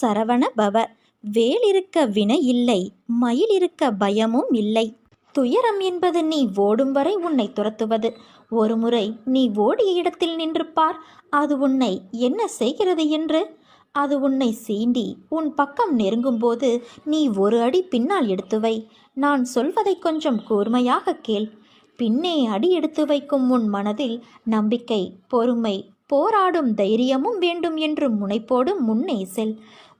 சரவண பவ. வேல் இருக்க வினை இல்லை மயில் இருக்க பயமும் இல்லை. துயரம் என்பது நீ ஓடும் வரை உன்னை துரத்துவது. ஒருமுறை நீ ஓடிய இடத்தில் நின்று பார் அது உன்னை என்ன செய்கிறது என்று? அது உன்னை சீண்டி உன் பக்கம் நெருங்கும்போது நீ ஒரு அடி பின்னால் எடுத்து வை. நான் சொல்வதை கொஞ்சம் கூர்மையாக கேள். பின்னே அடி எடுத்து வைக்கும் உன் மனதில் நம்பிக்கை பொறுமை போராடும் தைரியமும் வேண்டும் என்று முனைப்போடு முன்னே செல்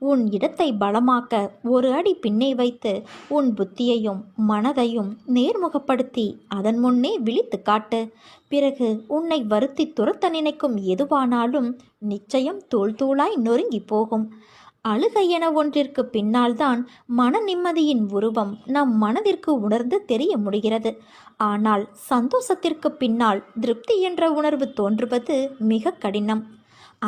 உன் இடத்தை பலமாக்க ஒரு அடி பின்னே வைத்து உன் புத்தியையும் மனதையும் நேர்முகப்படுத்தி அதன் முன்னே விழித்து காட்டு. பிறகு உன்னை வருத்தி துரத்த நினைக்கும் எதுவானாலும் நிச்சயம் தூள் தூளாய் நொறுங்கி போகும். அழுகை என ஒன்றிற்கு பின்னால்தான் மன நிம்மதியின் உருவம் நம் மனதிற்கு உணர்ந்து தெரிய முடிகிறது. ஆனால் சந்தோஷத்திற்கு பின்னால் திருப்தி என்ற உணர்வு தோன்றுவது மிக கடினம்.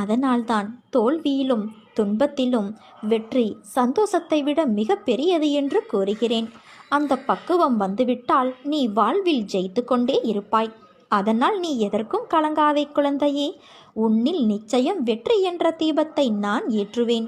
அதனால்தான் தோல்வியிலும் துன்பத்திலும் வெற்றி சந்தோஷத்தை விட மிக பெரியது என்று கூறுகிறேன். அந்த பக்குவம் வந்துவிட்டால் நீ வாழ்வில் ஜெயித்து கொண்டே இருப்பாய். அதனால் நீ எதற்கும் கலங்காதே குழந்தையே. உன்னில் நிச்சயம் வெற்றி என்ற தீபத்தை நான் ஏற்றுவேன்.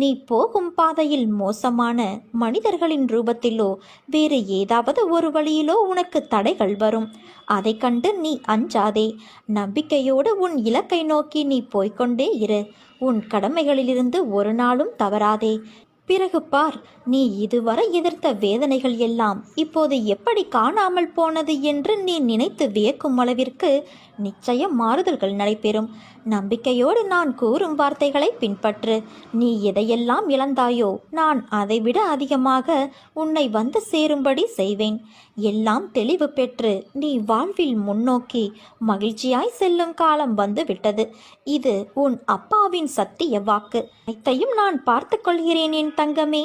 நீ போகும் பாதையில் மோசமான மனிதர்களின் ரூபத்திலோ வேறு ஏதாவது ஒரு வழியிலோ உனக்கு தடைகள் வரும். அதை கண்டு நீ அஞ்சாதே. நம்பிக்கையோடு உன் இலக்கை நோக்கி நீ போய்கொண்டே இரு. உன் கடமைகளிலிருந்து ஒரு நாளும் தவறாதே. பிறகு பார் நீ இதுவரை எதிர்த்த வேதனைகள் எல்லாம் இப்போது எப்படி காணாமல் போனது என்று நீ நினைத்து வியக்கும் அளவிற்கு நிச்சயம் மாறுதல்கள் நடைபெறும். நம்பிக்கையோடு நான் கூறும் வார்த்தைகளை பின்பற்று. நீ எதையெல்லாம் இழந்தாயோ நான் அதைவிட அதிகமாக உன்னை வந்து சேரும்படி செய்வேன். எல்லாம் தெளிவு பெற்று நீ வாழ்வில் முன்னோக்கி மகிழ்ச்சியாய் செல்லும் காலம் வந்து விட்டது இது உன் அப்பாவின் சத்திய வாக்கு. அனைத்தையும் நான் பார்த்து கொள்கிறேன் என் தங்கமே.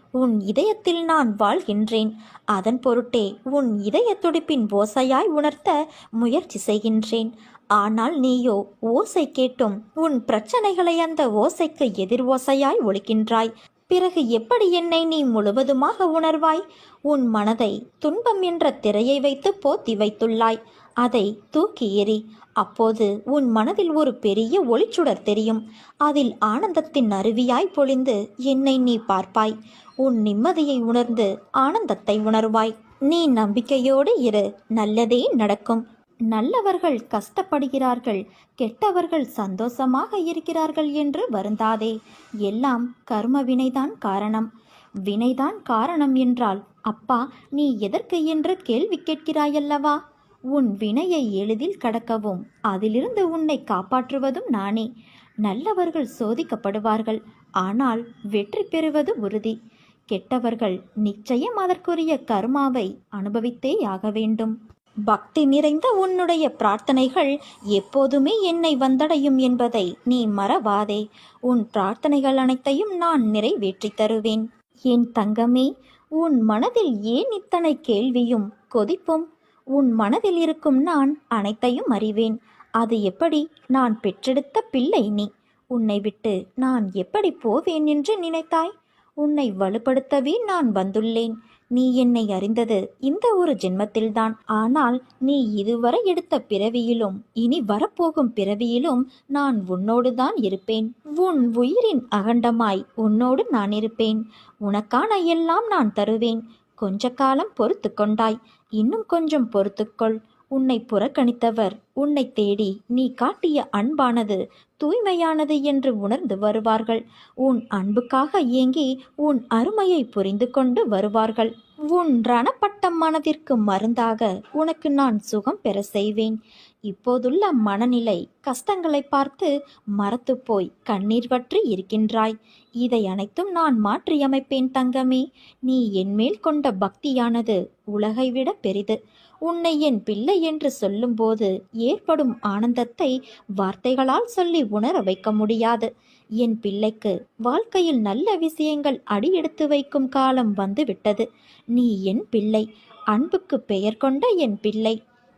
உன் இதயத்தில் நான் வாழ்கின்றேன். அதன் பொருட்டே உன் இதய துடிப்பின் ஓசையாய் உணர்த்த முயற்சி செய்கின்றேன். ஆனால் நீயோ ஓசை கேட்டும். உன் பிரச்சனைகளை அந்த ஓசைக்கு எதிர் ஓசையாய் ஒழிக்கின்றாய். பிறகு எப்படி என்னை நீ முழுவதுமாக உணர்வாய்? உன் மனதை துன்பம் என்ற திரையை வைத்து போத்தி வைத்துள்ளாய். அதை தூக்கி எறி அப்போது உன் மனதில் ஒரு பெரிய ஒளிச்சுடர் தெரியும். அதில் ஆனந்தத்தின் அருவியாய் பொழிந்து என்னை நீ பார்ப்பாய். உன் நிம்மதியை உணர்ந்து ஆனந்தத்தை உணர்வாய். நீ நம்பிக்கையோடு இரு நல்லதே நடக்கும். நல்லவர்கள் கஷ்டப்படுகிறார்கள் கெட்டவர்கள் சந்தோஷமாக இருக்கிறார்கள் என்று வருந்தாதே. எல்லாம் கர்ம வினைதான் காரணம். வினைதான் காரணம் என்றால் அப்பா நீ எதற்கு என்று கேள்வி கேட்கிறாயல்லவா? உன் வினையை எளிதில் கடக்கவும் அதிலிருந்து உன்னை காப்பாற்றுவதும் நானே. நல்லவர்கள் சோதிக்கப்படுவார்கள் ஆனால் வெற்றி பெறுவது உறுதி. கெட்டவர்கள் நிச்சயம் அதற்குரிய கர்மாவை அனுபவித்தே ஆக வேண்டும். பக்தி நிறைந்த உன்னுடைய பிரார்த்தனைகள் எப்போதுமே என்னை வந்தடையும் என்பதை நீ மறவாதே. உன் பிரார்த்தனைகள் அனைத்தையும் நான் நிறைவேற்றி தருவேன். என் தங்கமே உன் மனதில் ஏன் இத்தனை கேள்வியும் கொதிப்பும் உன் மனதில் இருக்கும் நான் அனைத்தையும் அறிவேன். அது எப்படி? நான் பெற்றெடுத்த பிள்ளை நீ. உன்னை விட்டு நான் எப்படி போவேன் என்று நினைத்தாய்? உன்னை வலுப்படுத்தவே நான் வந்துள்ளேன். நீ என்னை அறிந்தது இந்த ஒரு ஜென்மத்தில்தான். ஆனால் நீ இதுவரை எடுத்த பிறவியிலும் இனி வரப்போகும் பிறவியிலும் நான் உன்னோடுதான் இருப்பேன். உன் உயிரின் அகண்டமாய் உன்னோடு நான் இருப்பேன். உனக்கான எல்லாம் நான் தருவேன். கொஞ்ச காலம் பொறுத்து கொண்டாய். இன்னும் கொஞ்சம் பொறுத்துக்கொள் உன்னை புறக்கணித்தவர் உன்னை தேடி நீ காட்டிய அன்பானது தூய்மையானது என்று உணர்ந்து வருவார்கள். உன் அன்புக்காக ஏங்கி உன் அருமையை புரிந்து கொண்டு வருவார்கள். உன் ரணப்பட்ட மனதிற்கு மருந்தாக உனக்கு நான் சுகம் பெற செய்வேன். இப்போதுள்ள மனநிலை கஷ்டங்களை பார்த்து மறத்து போய் கண்ணீர் வற்றி இருக்கின்றாய். இதை அனைத்தும் நான் மாற்றியமைப்பேன் தங்கமே. நீ என்மேல் கொண்ட பக்தியானது உலகை விட பெரிது. உன்னை என் பிள்ளை என்று சொல்லும்போது ஏற்படும் ஆனந்தத்தை வார்த்தைகளால் சொல்லி உணர வைக்க முடியாது. என் பிள்ளைக்கு வாழ்க்கையில் நல்ல விஷயங்கள் அடியெடுத்து வைக்கும் காலம் வந்துவிட்டது. நீ என் பிள்ளை. அன்புக்கு பெயர் கொண்ட என் பிள்ளை.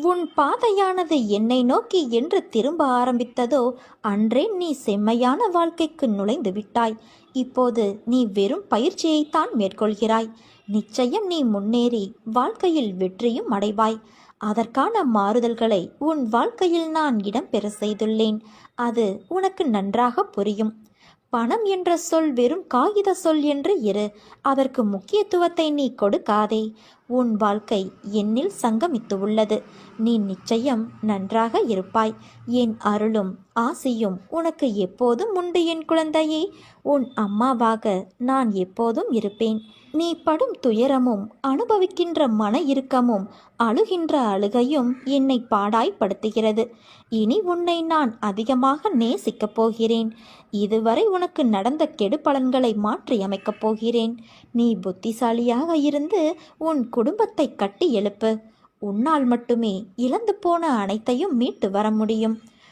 உன் பாதையானது என்னை நோக்கி என்று திரும்ப ஆரம்பித்ததோ அன்றே நீ செம்மையான வாழ்க்கைக்கு நுழைந்து விட்டாய். இப்போது நீ வெறும் பயிற்சியைத்தான் மேற்கொள்கிறாய். நிச்சயம் நீ முன்னேறி வாழ்க்கையில் வெற்றியும் அடைவாய். அதற்கான மாறுதல்களை உன் வாழ்க்கையில் நான் இடம்பெற செய்துள்ளேன். அது உனக்கு நன்றாக புரியும். பணம் என்ற சொல் வெறும் காகித சொல் என்று இரு. அதற்கு முக்கியத்துவத்தை நீ கொடுக்காதே. உன் வாழ்க்கை என்னில் சங்கமித்து உள்ளது. நீ நிச்சயம் நன்றாக இருப்பாய். என் அருளும் ஆசையும் உனக்கு எப்போதும் உண்டு என் குழந்தையே. உன் அம்மாவாக நான் எப்போதும் இருப்பேன். நீ படும் துயரமும் அனுபவிக்கின்ற மன இறுக்கமும் அழுகின்ற அழுகையும் என்னை பாடாய்ப்படுத்துகிறது. இனி உன்னை நான் அதிகமாக நேசிக்கப் போகிறேன். இதுவரை உனக்கு நடந்த கெடு பலன்களை போகிறேன். நீ புத்திசாலியாக இருந்து உன் குடும்பத்தை கட்டி எழுப்பு. உன்னால் மட்டுமே இழந்து போன அனைத்தையும் மீட்டு வர முடியும்.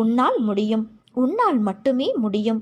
உன்னால் முடியும். உன்னால் மட்டுமே முடியும்.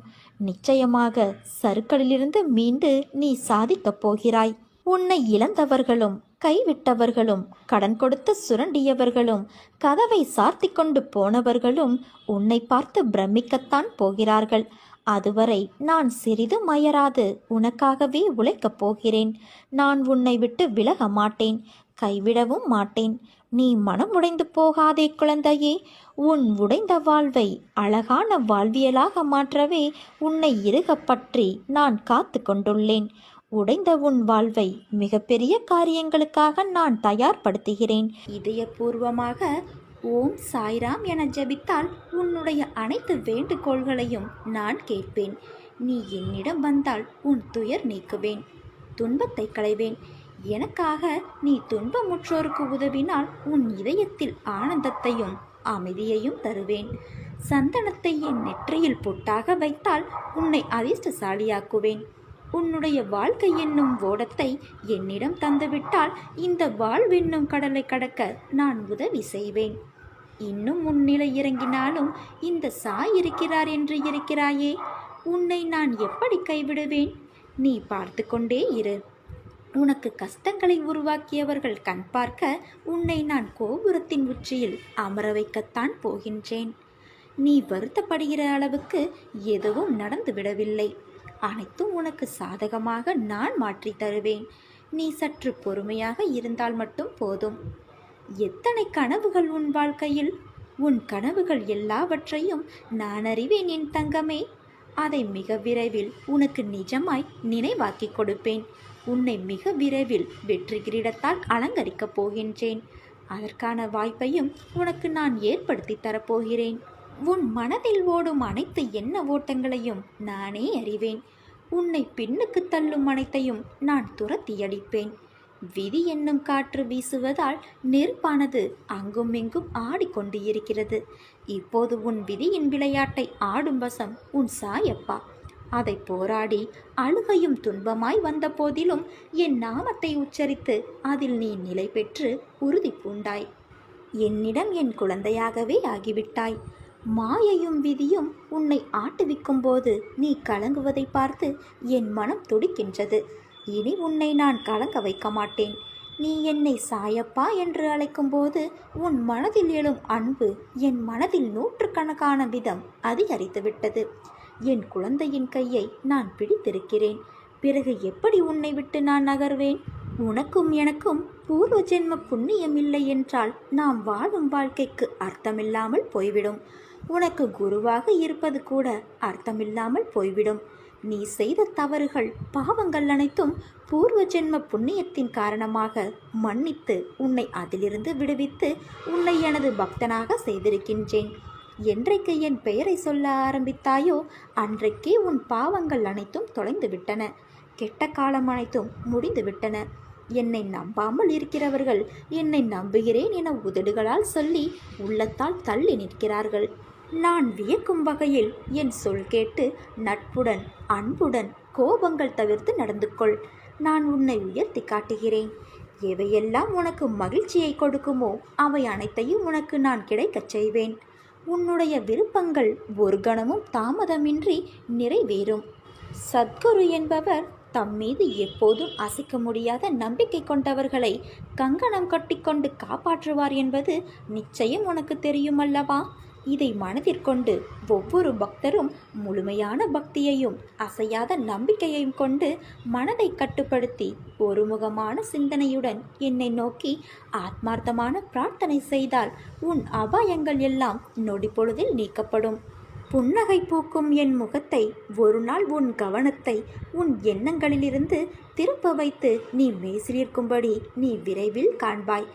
நிச்சயமாக சருக்களிலிருந்து மீண்டு நீ சாதிக்கப் போகிறாய். உன்னை இழந்தவர்களும் கைவிட்டவர்களும் கடன் கொடுத்து சுரண்டியவர்களும் கதவை சார்த்தி கொண்டு போனவர்களும் உன்னை பார்த்து பிரமிக்கத்தான் போகிறார்கள். அதுவரை நான் சிறிதும் மயராது உனக்காகவே உழைக்கப் போகிறேன். நான் உன்னை விட்டு விலக மாட்டேன். கைவிடவும் மாட்டேன். நீ மனம் உடைந்து போகாதே குழந்தையே உன் உடைந்த வாழ்வை அழகான வாழ்வியலாக மாற்றவே உன்னை இறுகப் பற்றி நான் காத்து கொண்டுள்ளேன். உடைந்த உன் வாழ்வை மிகப்பெரிய காரியங்களுக்காக நான் தயார்படுத்துகிறேன். இதயபூர்வமாக ஓம் சாய்ராம் என ஜெபித்தால் உன்னுடைய அனைத்து வேண்டுகோள்களையும் நான் கேட்பேன். நீ என்னிடம் வந்தால் உன் துயர் நீக்குவேன். துன்பத்தை களைவேன். எனக்காக நீ துன்பமுற்றோருக்கு உதவினால் உன் இதயத்தில் ஆனந்தத்தையும் அமைதியையும் தருவேன். சந்தனத்தை என் நெற்றியில் பொட்டாக வைத்தால் உன்னை அதிர்ஷ்டசாலியாக்குவேன். உன்னுடைய வாழ்க்கை என்னும் ஓடத்தை என்னிடம் தந்துவிட்டால் இந்த வாழ்வென்னும் கடலை கடக்க நான் உதவி செய்வேன். இன்னும் முன்னிலை இறங்கினாலும் இந்த சாய் இருக்கிறார் என்று இருக்கிறாயே. உன்னை நான் எப்படி கைவிடுவேன்? நீ பார்த்து கொண்டே இரு. உனக்கு கஷ்டங்களை உருவாக்கியவர்கள் கண் பார்க்க உன்னை நான் கோபுரத்தின் உச்சியில் அமர வைக்கத்தான் போகின்றேன். நீ வருத்தப்படுகிற அளவுக்கு எதுவும் நடந்து விடவில்லை. அனைத்தும் உனக்கு சாதகமாக நான் மாற்றி தருவேன். நீ சற்று பொறுமையாக இருந்தால் மட்டும் போதும். எத்தனை கனவுகள் உன் வாழ்க்கையில்? உன் கனவுகள் எல்லாவற்றையும் நான் அறிவேன் என் தங்கமே. அதை மிக விரைவில் உனக்கு நிஜமாய் நினைவாக்கிக் கொடுப்பேன். உன்னை மிக விரைவில் வெற்றி கிரீடத்தால் அலங்கரிக்கப் போகின்றேன். அதற்கான வாய்ப்பையும் உனக்கு நான் ஏற்படுத்தி தரப்போகிறேன். உன் மனதில் ஓடும் அனைத்து எண்ண ஓட்டங்களையும் நானே அறிவேன். உன்னை பின்னுக்கு தள்ளும் அனைத்தையும் நான் துரத்தியடிப்பேன். விதி என்னும் காற்று வீசுவதால் நெருப்பானது அங்கும் இங்கும் ஆடிக்கொண்டு இருக்கிறது இப்போது உன் விதியின் விளையாட்டை ஆடும் வசம் உன் சாயப்பா. அதை போராடி அழுகையும் துன்பமாய் வந்த போதிலும் என் நாமத்தை உச்சரித்து அதில் நீ நிலை பெற்று உறுதி பூண்டாய். என்னிடம் என் குழந்தையாகவே ஆகிவிட்டாய். மாயையும் விதியும் உன்னை ஆட்டுவிக்கும் போது நீ கலங்குவதை பார்த்து என் மனம் துடிக்கின்றது. இனி உன்னை நான் கலங்க வைக்க மாட்டேன். நீ என்னை சாயப்பா என்று அழைக்கும்போது உன் மனதில் எழும் அன்பு என் மனதில் நூற்றுக்கணக்கான விதம் அதிகரித்துவிட்டது என் குழந்தையின் கையை நான் பிடித்திருக்கிறேன். பிறகு எப்படி உன்னை விட்டு நான் நகர்வேன்? உனக்கும் எனக்கும் பூர்வ ஜென்ம புண்ணியம் இல்லை என்றால் நாம் வாழும் வாழ்க்கைக்கு அர்த்தமில்லாமல் போய்விடும். உனக்கு குருவாக இருப்பது கூட அர்த்தமில்லாமல் போய்விடும். நீ செய்த தவறுகள் பாவங்கள் அனைத்தும் பூர்வ ஜென்ம புண்ணியத்தின் காரணமாக மன்னித்து உன்னை அதிலிருந்து விடுவித்து உன்னை எனது பக்தனாக செய்திருக்கின்றேன். என்றைக்கு என் பெயரை சொல்ல ஆரம்பித்தாயோ அன்றைக்கே உன் பாவங்கள் அனைத்தும் தொலைந்து விட்டன. கெட்ட காலம் அனைத்தும் முடிந்து விட்டன. என்னை நம்பாமல் இருக்கிறவர்கள் என்னை நம்புகிறேன் என உதடுகளால் சொல்லி உள்ளத்தால் தள்ளி நிற்கிறார்கள். நான் வியக்கும் வகையில் என் சொல் கேட்டு நட்புடன் அன்புடன் கோபங்கள் தவிர்த்து நடந்து கொள் நான் உன்னை உயர்த்தி காட்டுகிறேன். எவையெல்லாம் உனக்கு மகிழ்ச்சியை கொடுக்குமோ அவை அனைத்தையும் உனக்கு நான் கிடைக்கச் செய்வேன். உன்னுடைய விருப்பங்கள் ஒரு கணமும் தாமதமின்றி நிறைவேறும். சத்குரு என்பவர் தம் மீது எப்போதும் அசைக்க முடியாத நம்பிக்கை கொண்டவர்களை கங்கணம் கட்டிக்கொண்டு காப்பாற்றுவார் என்பது நிச்சயம் உனக்கு தெரியும் அல்லவா? இதை மனதிற்கொண்டு ஒவ்வொரு பக்தரும் முழுமையான பக்தியையும் அசையாத நம்பிக்கையையும் கொண்டு மனதை கட்டுப்படுத்தி ஒருமுகமான சிந்தனையுடன் என்னை நோக்கி ஆத்மார்த்தமான பிரார்த்தனை செய்தால் உன் அபாயங்கள் எல்லாம் நொடி பொழுதில் நீக்கப்படும். புன்னகை பூக்கும் என் முகத்தை ஒரு நாள் உன் கவனத்தை உன் எண்ணங்களிலிருந்து திருப்ப வைத்து நீ மேசிலிருக்கும்படி நீ விரைவில் காண்பாய்.